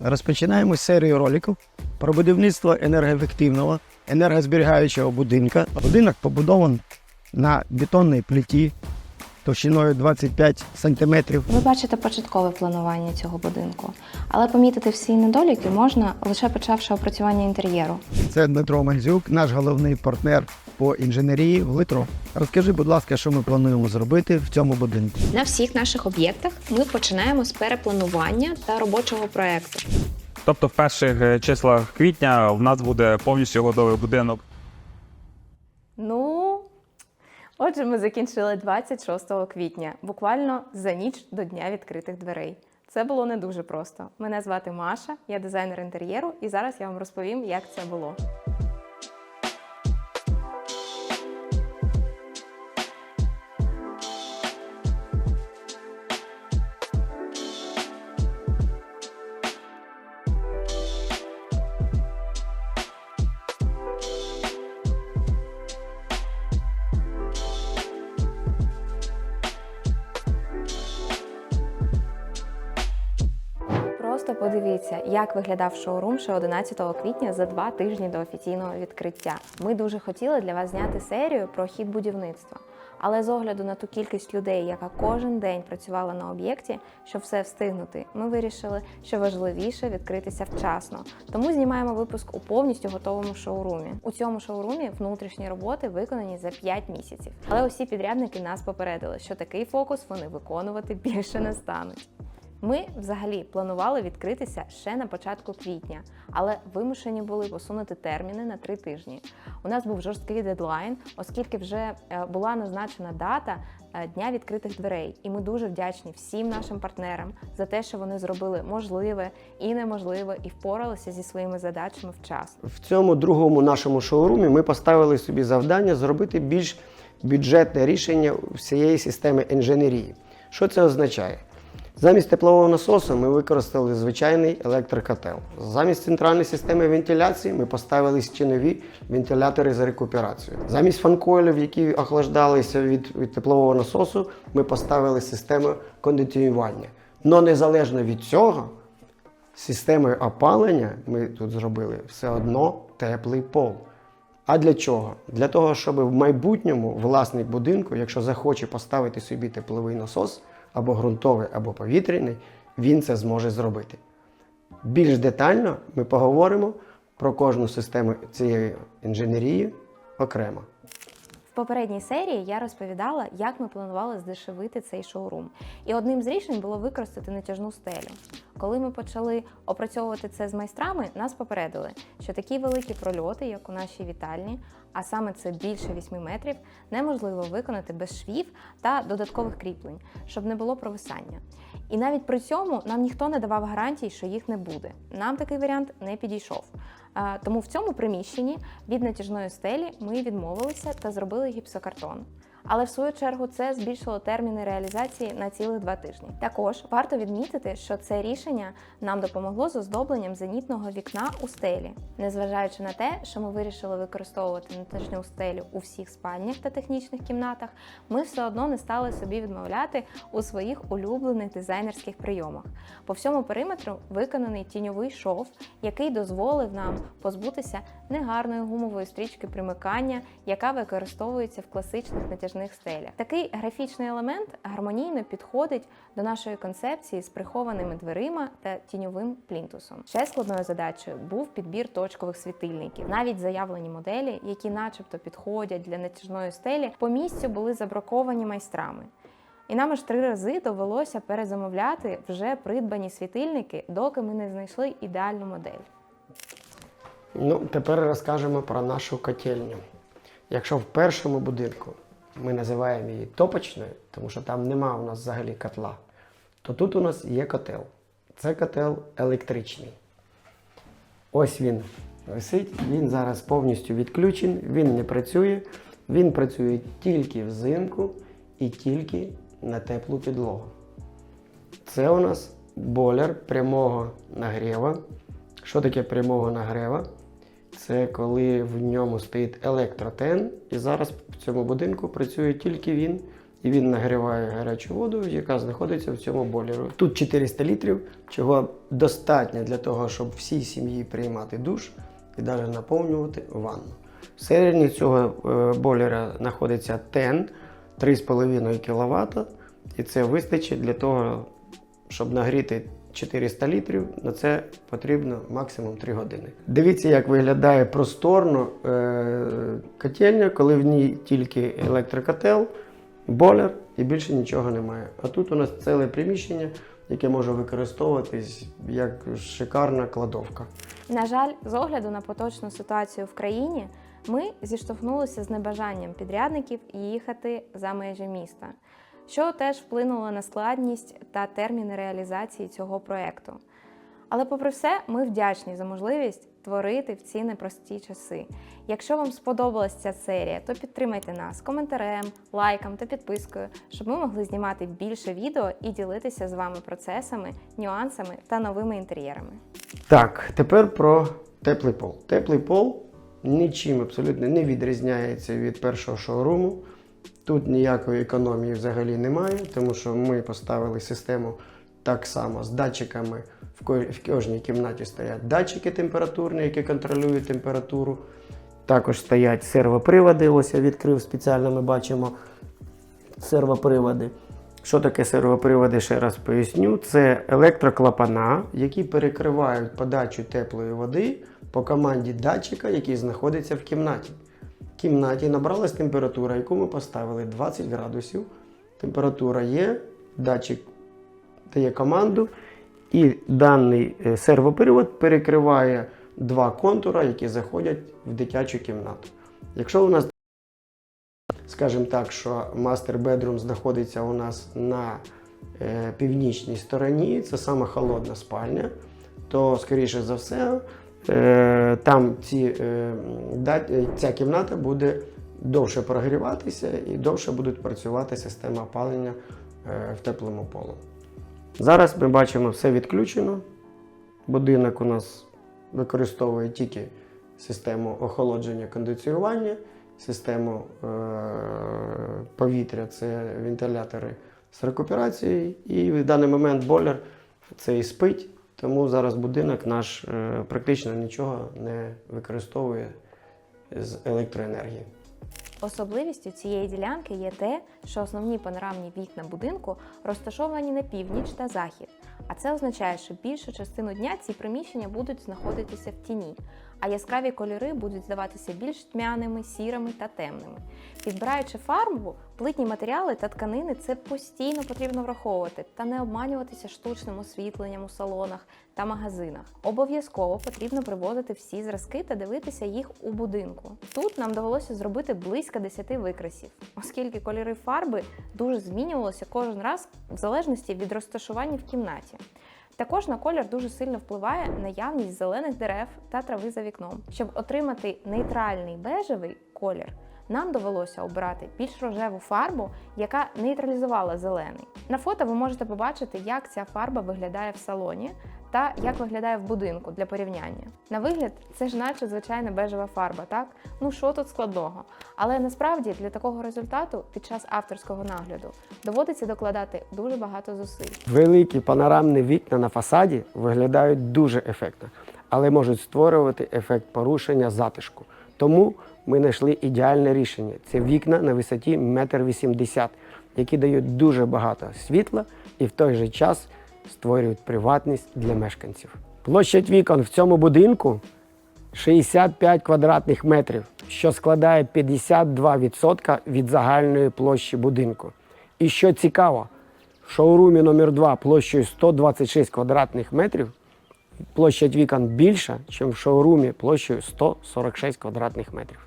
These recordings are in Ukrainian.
Розпочинаємо серію роликів про будівництво енергоефективного, енергозберігаючого будинка. Будинок побудований на бетонній плиті товщиною 25 см. Ви бачите початкове планування цього будинку, але помітити всі недоліки можна лише почавши опрацювання інтер'єру. Це Дмитро Мальзюк, наш головний партнер по інженерії в Литро. Розкажи, будь ласка, що ми плануємо зробити в цьому будинку. На всіх наших об'єктах ми починаємо з перепланування та робочого проекту. Тобто в перших е, числах квітня в нас буде повністю готовий будинок. Ну, отже, ми закінчили 26 квітня, буквально за ніч до дня відкритих дверей. Це було не дуже просто. Мене звати Маша, я дизайнер інтер'єру, і зараз я вам розповім, як це було. Подивіться, як виглядав шоурум ще 11 квітня за два тижні до офіційного відкриття. Ми дуже хотіли для вас зняти серію про хід будівництва. Але з огляду на ту кількість людей, яка кожен день працювала на об'єкті, щоб все встигнути, ми вирішили, що важливіше відкритися вчасно. Тому знімаємо випуск у повністю готовому шоурумі. У цьому шоурумі внутрішні роботи виконані за 5 місяців. Але усі підрядники нас попередили, що такий фокус вони виконувати більше не стануть. Ми взагалі планували відкритися ще на початку квітня, але вимушені були посунути терміни на три тижні. У нас був жорсткий дедлайн, оскільки вже е, була назначена дата е, дня відкритих дверей. І ми дуже вдячні всім нашим партнерам за те, що вони зробили можливе і неможливе, і впоралися зі своїми задачами вчасно. В цьому другому нашому шоурумі ми поставили собі завдання зробити більш бюджетне рішення всієї системи інженерії. Що це означає? Замість теплового насосу ми використали звичайний електрокотел. Замість центральної системи вентиляції ми поставили стінові вентилятори з рекуперацією. Замість фанкойлів, які охлаждалися від, від теплового насосу, ми поставили систему кондиціювання. Но незалежно від цього, системою опалення ми тут зробили все одно теплий пол. А для чого? Для того, щоб в майбутньому власник будинку, якщо захоче поставити собі тепловий насос або ґрунтовий, або повітряний, він це зможе зробити. Більш детально ми поговоримо про кожну систему цієї інженерії окремо. Попередній серії я розповідала, як ми планували здешевити цей шоурум. І одним з рішень було використати натяжну стелю. Коли ми почали опрацьовувати це з майстрами, нас попередили, що такі великі прольоти, як у нашій вітальні, а саме це більше 8 метрів, неможливо виконати без швів та додаткових кріплень, щоб не було провисання. І навіть при цьому нам ніхто не давав гарантій, що їх не буде. Нам такий варіант не підійшов. Тому в цьому приміщенні від натяжної стелі ми відмовилися та зробили гіпсокартон. Але в свою чергу це збільшило терміни реалізації на цілих два тижні. Також варто відмітити, що це рішення нам допомогло з оздобленням зенітного вікна у стелі, незважаючи на те, що ми вирішили використовувати натяжну стелю у всіх спальнях та технічних кімнатах, ми все одно не стали собі відмовляти у своїх улюблених дизайнерських прийомах. По всьому периметру виконаний тіньовий шов, який дозволив нам позбутися негарної гумової стрічки примикання, яка використовується в класичних натяжних стелях. Такий графічний елемент гармонійно підходить до нашої концепції з прихованими дверима та тіньовим плінтусом. Ще складною задачею був підбір точкових світильників. Навіть заявлені моделі, які, начебто, підходять для натяжної стелі, по місцю були забраковані майстрами. І нам аж три рази довелося перезамовляти вже придбані світильники, доки ми не знайшли ідеальну модель. Ну, тепер розкажемо про нашу котельню. Якщо в першому будинку ми називаємо її топочною, тому що там нема у нас взагалі котла, то тут у нас є котел. Це котел електричний. Ось він висить, він зараз повністю відключений, він не працює. Він працює тільки взимку і тільки на теплу підлогу. Це у нас бойлер прямого нагріва. Що таке прямого нагріва? Це коли в ньому стоїть електротен, і зараз в цьому будинку працює тільки він, і він нагріває гарячу воду, яка знаходиться в цьому бойлері. Тут 400 літрів, чого достатньо для того, щоб всій сім'ї приймати душ і навіть наповнювати ванну. Всередині цього е, бойлера знаходиться тен 3,5 кВт, і це вистачить для того, щоб нагріти 400 літрів. На це потрібно максимум 3 години. Дивіться, як виглядає просторно е, котельня, коли в ній тільки електрокотел, бойлер і більше нічого немає. А тут у нас ціле приміщення, яке може використовуватись як шикарна кладовка. На жаль, з огляду на поточну ситуацію в країні, ми зіштовхнулися з небажанням підрядників їхати за межі міста, що теж вплинуло на складність та терміни реалізації цього проекту. Але, попри все, ми вдячні за можливість творити в ці непрості часи. Якщо вам сподобалася ця серія, то підтримайте нас коментарем, лайком та підпискою, щоб ми могли знімати більше відео і ділитися з вами процесами, нюансами та новими інтер'єрами. Так, тепер про теплий пол. Теплий пол нічим абсолютно не відрізняється від першого шоуруму. Тут ніякої економії взагалі немає, тому що ми поставили систему так само з датчиками. В кожній кімнаті стоять датчики температурні, які контролюють температуру. Також стоять сервоприводи. Ось я відкрив спеціально, ми бачимо сервоприводи. Що таке сервоприводи, ще раз поясню. Це електроклапана, які перекривають подачу теплої води по команді датчика, який знаходиться в кімнаті. Кімнаті набралась температура, яку ми поставили 20 градусів. Температура є, датчик дає команду, і даний е, сервопривод перекриває два контура, які заходять в дитячу кімнату. Якщо у нас Скажімо так, що мастер бедрум знаходиться у нас на е, північній стороні, це саме холодна спальня, то, скоріше за все, там ці, е, е, ця кімната буде довше прогріватися і довше буде працювати система опалення е, в теплому полу. Зараз ми бачимо все відключено. Будинок у нас використовує тільки систему охолодження кондиціювання, систему е- повітря це вентилятори з рекуперацією. І в даний момент бойлер цей спить, тому зараз будинок наш е, практично нічого не використовує з електроенергії. Особливістю цієї ділянки є те, що основні панорамні вікна будинку розташовані на північ та захід. А це означає, що більшу частину дня ці приміщення будуть знаходитися в тіні, а яскраві кольори будуть здаватися більш тьмяними, сірими та темними. Підбираючи фарбу, плитні матеріали та тканини це постійно потрібно враховувати та не обманюватися штучним освітленням у салонах та магазинах. Обов'язково потрібно приводити всі зразки та дивитися їх у будинку. Тут нам довелося зробити близько 10 викрасів, оскільки кольори фарби дуже змінювалися кожен раз в залежності від розташування в кімнаті. Також на колір дуже сильно впливає наявність зелених дерев та трави за вікном. Щоб отримати нейтральний бежевий колір, нам довелося обрати більш рожеву фарбу, яка нейтралізувала зелений. На фото ви можете побачити, як ця фарба виглядає в салоні та як виглядає в будинку для порівняння. На вигляд, це ж наче звичайна бежева фарба, так? Ну що тут складного? Але насправді для такого результату під час авторського нагляду доводиться докладати дуже багато зусиль. Великі панорамні вікна на фасаді виглядають дуже ефектно, але можуть створювати ефект порушення затишку. Тому ми знайшли ідеальне рішення. Це вікна на висоті 1,80 м, які дають дуже багато світла і в той же час створюють приватність для мешканців. Площадь вікон в цьому будинку 65 квадратних метрів, що складає 52% від загальної площі будинку. І що цікаво, в шоурумі номер 2 площею 126 квадратних метрів площадь вікон більша, ніж в шоурумі площею 146 квадратних метрів.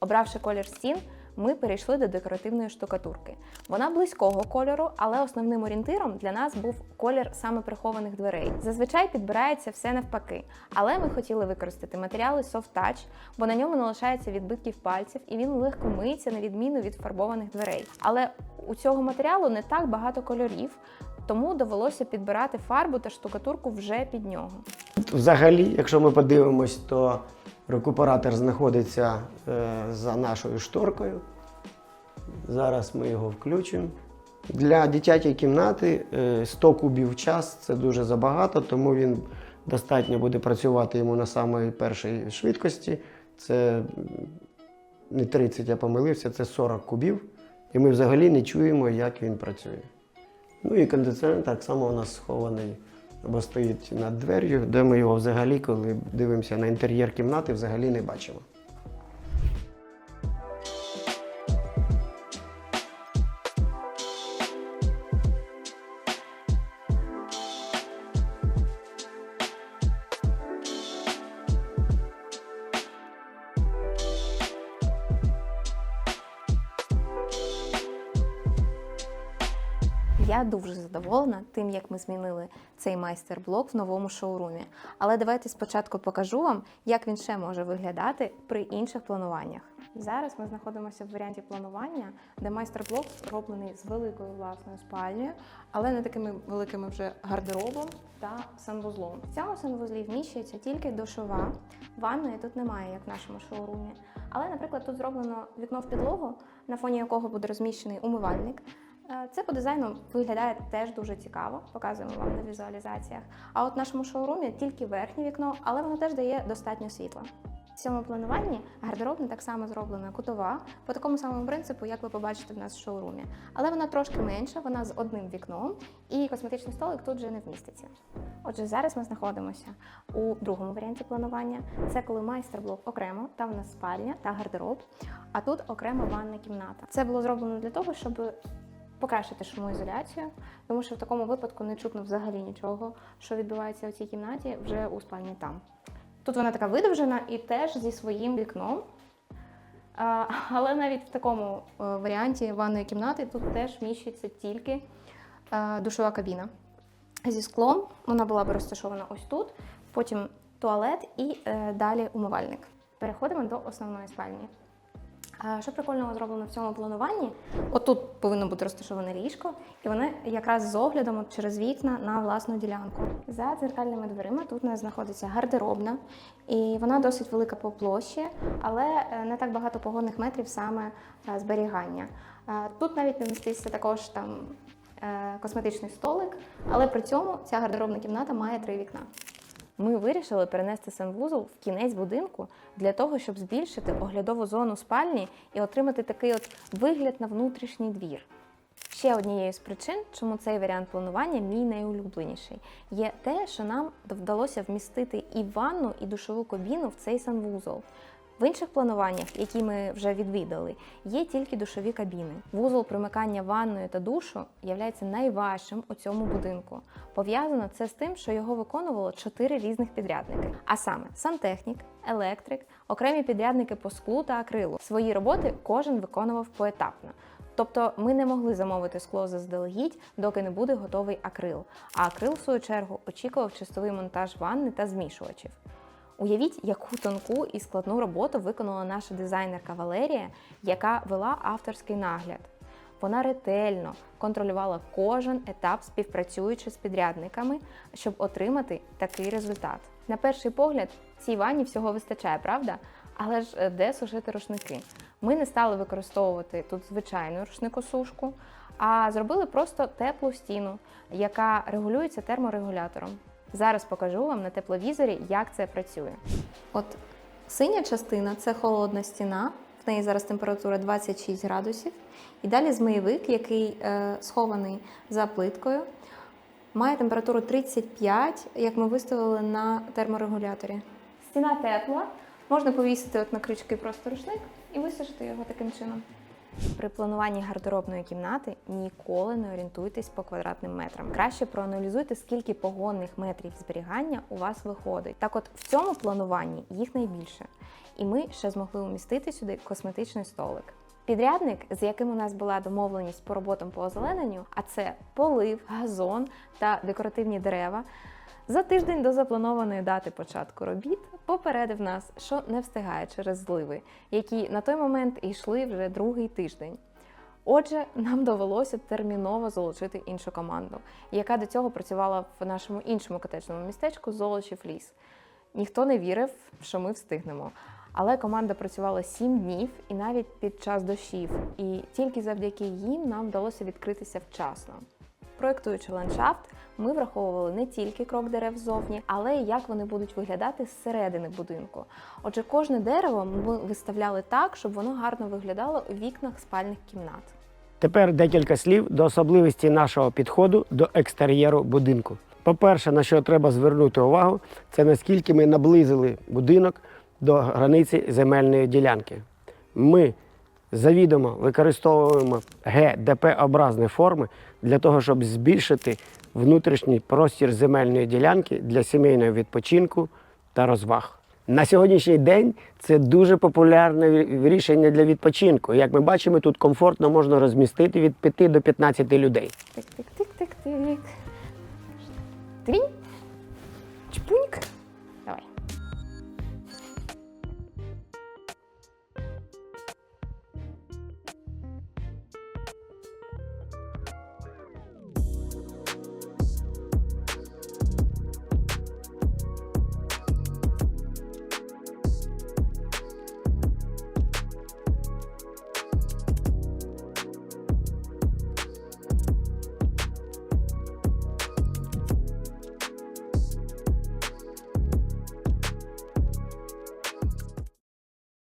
Обравши колір стін, ми перейшли до декоративної штукатурки. Вона близького кольору, але основним орієнтиром для нас був колір саме прихованих дверей. Зазвичай підбирається все навпаки, але ми хотіли використати матеріали Soft Touch, бо на ньому не лишається відбитків пальців і він легко миється на відміну від фарбованих дверей. Але у цього матеріалу не так багато кольорів, тому довелося підбирати фарбу та штукатурку вже під нього. Взагалі, якщо ми подивимось, то рекуператор знаходиться е, за нашою шторкою. Зараз ми його включимо. Для дитячої кімнати е, 100 кубів в час це дуже забагато, тому він достатньо буде працювати йому на самій першій швидкості. Це не 30, я помилився, це 40 кубів. І ми взагалі не чуємо, як він працює. Ну і кондиціонер так само у нас схований або стоїть над двер'ю, де ми його взагалі, коли дивимося на інтер'єр кімнати, взагалі не бачимо. Тим, як ми змінили цей майстер-блок в новому шоурумі. Але давайте спочатку покажу вам, як він ще може виглядати при інших плануваннях. Зараз ми знаходимося в варіанті планування, де майстер-блок зроблений з великою власною спальнею, але не такими великими вже гардеробом та санвузлом. В цьому санвузлі вміщується тільки душова. Ванної тут немає, як в нашому шоурумі. Але, наприклад, тут зроблено вікно в підлогу, на фоні якого буде розміщений умивальник. Е, Це по дизайну виглядає теж дуже цікаво, показуємо вам на візуалізаціях. А от в нашому шоурумі тільки верхнє вікно, але воно теж дає достатньо світла. В цьому плануванні гардеробна так само зроблена кутова, по такому самому принципу, як ви побачите в нас в шоурумі. Але вона трошки менша, вона з одним вікном, і косметичний столик тут вже не вміститься. Отже, зараз ми знаходимося у другому варіанті планування. Це коли майстер-блок окремо, там в нас спальня та гардероб, а тут окрема ванна кімната. Це було зроблено для того, щоб покращити шумоізоляцію, тому що в такому випадку не чутно взагалі нічого, що відбувається в цій кімнаті вже у спальні там. Тут вона така видовжена і теж зі своїм вікном. Але навіть в такому е, варіанті ванної кімнати тут теж вміщується тільки е, душова кабіна. Зі склом вона була б розташована ось тут, потім туалет і е, далі умивальник. Переходимо до основної спальні. Що прикольного зроблено в цьому плануванні? Отут повинно бути розташоване ліжко, і воно якраз з оглядом через вікна на власну ділянку. За дзеркальними дверима тут у нас знаходиться гардеробна, і вона досить велика по площі, але е, не так багато погодних метрів саме е, зберігання. Е, Тут навіть не міститься також там косметичний столик, але при цьому ця гардеробна кімната має три вікна. Ми вирішили перенести санвузол в кінець будинку для того, щоб збільшити оглядову зону спальні і отримати такий от вигляд на внутрішній двір. Ще однією з причин, чому цей варіант планування мій найулюбленіший, є те, що нам вдалося вмістити і ванну, і душову кабіну в цей санвузол. В інших плануваннях, які ми вже відвідали, є тільки душові кабіни. Вузол примикання ванної та душу є найважчим у цьому будинку. Пов'язано це з тим, що його виконувало чотири різних підрядники: а саме сантехнік, електрик, окремі підрядники по склу та акрилу. Свої роботи кожен виконував поетапно. Тобто ми не могли замовити скло заздалегідь, доки не буде готовий акрил. А акрил, в свою чергу, очікував чистовий монтаж ванни та змішувачів. Уявіть, яку тонку і складну роботу виконала наша дизайнерка Валерія, яка вела авторський нагляд. Вона ретельно контролювала кожен етап, співпрацюючи з підрядниками, щоб отримати такий результат. На перший погляд, цій ванні всього вистачає, правда? Але ж е, де сушити рушники? Ми не стали використовувати тут звичайну рушникосушку, а зробили просто теплу стіну, яка регулюється терморегулятором. Зараз покажу вам на тепловізорі, як це працює. От синя частина це холодна стіна, в неї зараз температура 26 градусів. І далі змийовик, який е, схований за плиткою, має температуру 35, як ми виставили на терморегуляторі. Стіна тепла, можна повісити от на крючки просто рушник і висушити його таким чином. При плануванні гардеробної кімнати ніколи не орієнтуйтесь по квадратним метрам. Краще проаналізуйте, скільки погонних метрів зберігання у вас виходить. Так от в цьому плануванні їх найбільше. І ми ще змогли умістити сюди косметичний столик. Підрядник, з яким у нас була домовленість по роботам по озелененню, а це полив, газон та декоративні дерева. За тиждень до запланованої дати початку робіт попередив нас, що не встигає через зливи, які на той момент йшли вже другий тиждень. Отже, нам довелося терміново залучити іншу команду, яка до цього працювала в нашому іншому котечному містечку Золочів ліс. Ніхто не вірив, що ми встигнемо. Але команда працювала 7 днів і навіть під час дощів. І тільки завдяки їм нам вдалося відкритися вчасно. Проєктуючи ландшафт, ми враховували не тільки крок дерев ззовні, але й як вони будуть виглядати зсередини будинку. Отже, кожне дерево ми виставляли так, щоб воно гарно виглядало у вікнах спальних кімнат. Тепер декілька слів до особливості нашого підходу до екстер'єру будинку. По-перше, на що треба звернути увагу, це наскільки ми наблизили будинок до границі земельної ділянки. Ми завідомо використовуємо ГДП-образні форми для того, щоб збільшити внутрішній простір земельної ділянки для сімейного відпочинку та розваг. На сьогоднішній день це дуже популярне рішення для відпочинку. Як ми бачимо, тут комфортно можна розмістити від 5 до 15 людей. Тик-тик-тик-тик-тик. Твінь. Чпуньк.